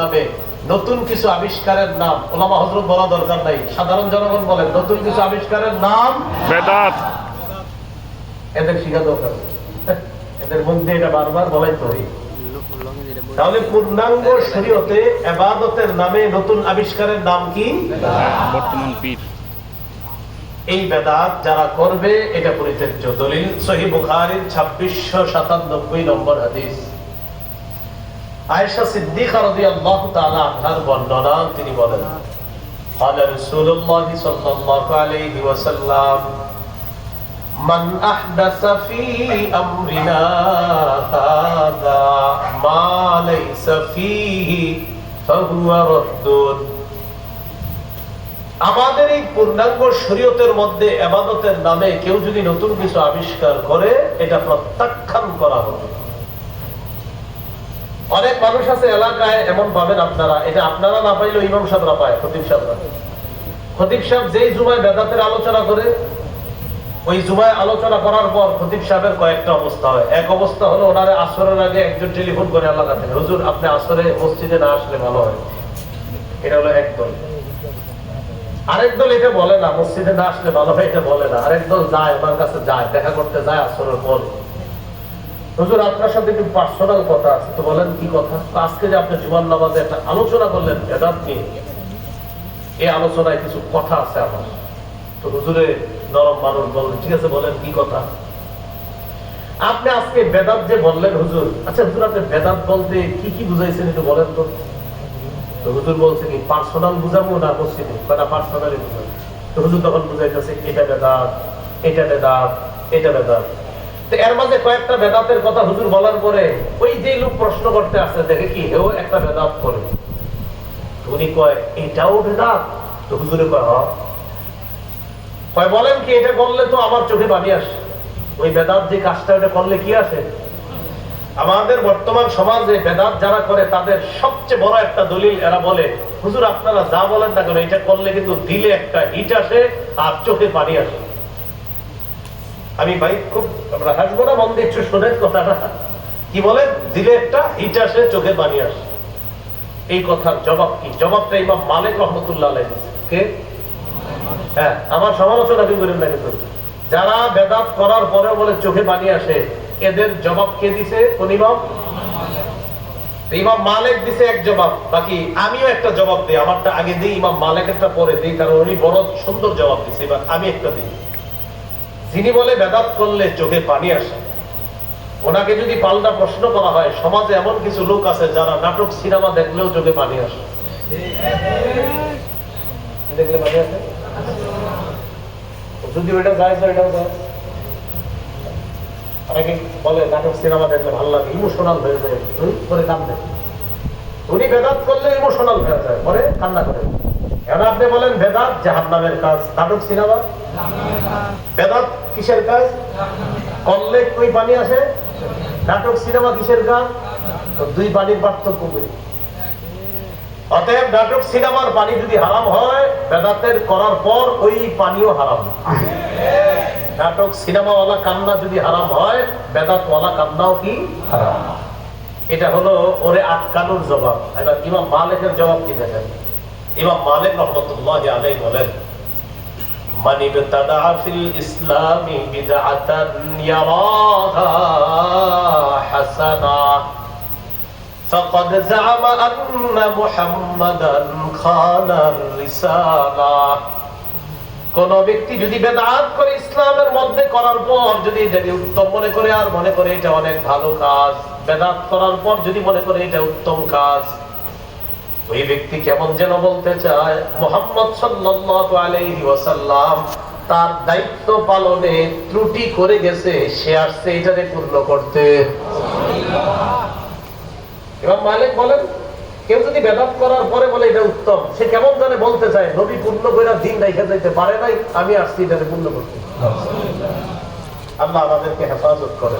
নামে নতুন কিছু আবিষ্কারের নাম। ওলামা হজরত বলা দরকার নাই। সাধারণ জনগণ বলেন নতুন কিছু আবিষ্কারের নাম বেদাত। এদের শিখা দরকার। এদের মধ্যে এটা বারবার বলাই তো তাহলে পূর্ণাঙ্গ শরীয়তে এবাদতের নামে নতুন আবিষ্কারের নাম কি? বর্তমান পীর। এই বেদাত যারা করবে এটা পরিত্যাজ্য দলিল সহি বুখারীর ছাব্বিশশো সাতানব্বই নম্বর হাদিস। আয়েশা সিদ্দিকা রাদিয়াল্লাহু তাআলা আনহার বর্ণনা তিনি বলেন قال رسول الله صلى الله عليه وسلم من أحدث في أمرنا هذا ما ليس فيه فهو رد আমাদের এই পূর্ণাঙ্গ শরীয়তের মধ্যে এবাদতের নামে কেউ যদি নতুন কিছু আবিষ্কার করে এটা প্রত্যাখ্যান করা হবে অনেক মানুষ আছে এলাকায় এমন পাবেন আপনারা। এটা আপনারা না পাইলেও ইমাম সাহেবরা পায়, খতিব সাহেবরা। খতিব সাহেব যেই জুমায় বেদাতের আলোচনা করে, ওই জুমায় আলোচনা করার পর খতিব সাহেবের কয়েকটা অবস্থা হয়। এক অবস্থা হলো ওনারে আসরের আগে একজন টেলিফোন করে এলাকা থেকে হুজুর, আপনি আসরে মসজিদে না আসলে ভালো হয়? এটা হলো এক দল। আরেক দল এটা বলে না, মসজিদে না আসলে ভালো হয়, এটা বলে না। আরেক দল যায়, ওনার কাছে যায়, দেখা করতে যায় আসরের পর। হুজুর, আপনার সাথে একটু পার্সোনাল কথা আছে, তো বলেন কি কথা? আজকে যে আপনি নামাজে একটা আলোচনা করলেন নিয়ে। এই আলোচনায় কিছু কথা আছে আমার। তো হুজুরে নরম মানুষ বললেন ঠিক আছে, বলেন কি কথা? আপনি আজকে বেদাত যে বললেন হুজুর আচ্ছা হুজুর, আপনি বেদাত বলতে কি কি বুঝাইছেন একটু বলেন তো? তো হুজুর বলছে কি পার্সোনাল বুঝাবো না মসজিদে? পার্সোনালি বুঝাবো? তো হুজুর তখন বুঝাইতেছে, এটা বেদাত এটা বেদাত এটা বেদাত। এর মাঝে কয়েকটা বেদাতের কথা হুজুর বলার পরে ওই যে লোক প্রশ্ন করতে আসছে, দেখে কি হেও একটা বেদাত করে। উনি কয়, এটাও বেদাত? তো হুজুরে কয় বলেন কি, এটা করলে তো আমার চোখে বানি আসে। ওই বেদাত যে কাজটা, ওটা করলে কি আসে? আমাদের বর্তমান সমাজে বেদাত যারা করে, তাদের সবচেয়ে বড় একটা দলিল, এরা বলে, হুজুর, আপনারা যা বলেন না কেন এটা করলে কিন্তু দিলে একটা হিট আসে আর চোখে পানি আসে। আমি ভাই খুব আমরা হাসবো না মন দিচ্ছ, শোনেন কথাটা। কি বলে? দিলে একটা হিট আসে, চোখে পানি আসে। এই কথার জবাব কি? জবাবটা ইমাম মালিক রহমতুল্লাহ কে? হ্যাঁ আমার সমালোচনা কি করেন না কিন্তু। যারা বেদাত করার পরে বলে চোখে পানি আসে, এদের জবাব কে দিছে? কোন ইমাম? মালিক দিছে এক জবাব, বাকি আমিও একটা জবাব দিই। আমারটা আগে দিই, ইমাম মালিক একটা পরে দিই, কারণ উনি বড় সুন্দর জবাব দিছে, এবার আমি একটা দিই। যিনি বলে বেদাত করলে চোখে পানি আসে। ওনাকে যদি পাল্টা প্রশ্ন করা হয় সমাজে এমন কিছু লোক আছে যারা নাটক সিনেমা দেখলেও চোখে পানি আসে। দেখলে পানি আসে? যদি ওইটা যায় তো এটাও যায়। অনেকে বলে নাটক সিনেমা দেখলে ভালো লাগে ইমোশনাল হয়ে যায়। করে কান্দে উনি বেদাত করলে ইমোশনাল হয়ে যায় পরে কান্না করে। এখন আপনি বলেন বেদাত জাহান্নামের কাজ নাটক সিনেমা? বেদাত কিসের কাজ? করলে কই পানি আসে নাটক, সিনেমা, কিসের কাজ দুই পানির পার্থক্য করি। অতএব নাটক, সিনেমার পানি যদি হারাম হয় বেদাতের করার পর ওই পানিও হারাম। নাটক, সিনেমাওয়ালা কান্না যদি হারাম হয় বেদাতওয়ালা কান্নাও কি? হারাম। এটা হলো ওরে আটকানোর জবাব। এবার ইমাম মালিকের জবাব কি দেখেন? ইমাম মালিক রহমতুল্লাহ আলাই বলেন من ابتدع في الإسلام بدعة يراها حسنة فقد زعم أن محمدا خان الرسالة কোন ব্যক্তি যদি বেদাত করে ইসলামের মধ্যে করার পর যদি যদি উত্তম মনে করে আর মনে করে এটা অনেক ভালো কাজ বেদাত করার পর যদি মনে করে এটা উত্তম কাজ ওই ব্যক্তি কেমন যেন বলতে চায় মোহাম্মদ সাল্লাল্লাহু আলাইহি ওয়াসাল্লাম তার দায়িত্ব পালনে ত্রুটি করে গেছে সে আসছে এটাকে পূর্ণ করতে। এবং মালিক বলেন কেউ যদি বেদাত করার পরে বলে এটা উত্তম সে কেমন জানে বলতে চায় নবী পূর্ণ করে দিন রেখে যাইতে পারে নাই আমি আসছি এটাকে পূর্ণ করতে। আল্লাহ আমাদেরকে হেফাজত করে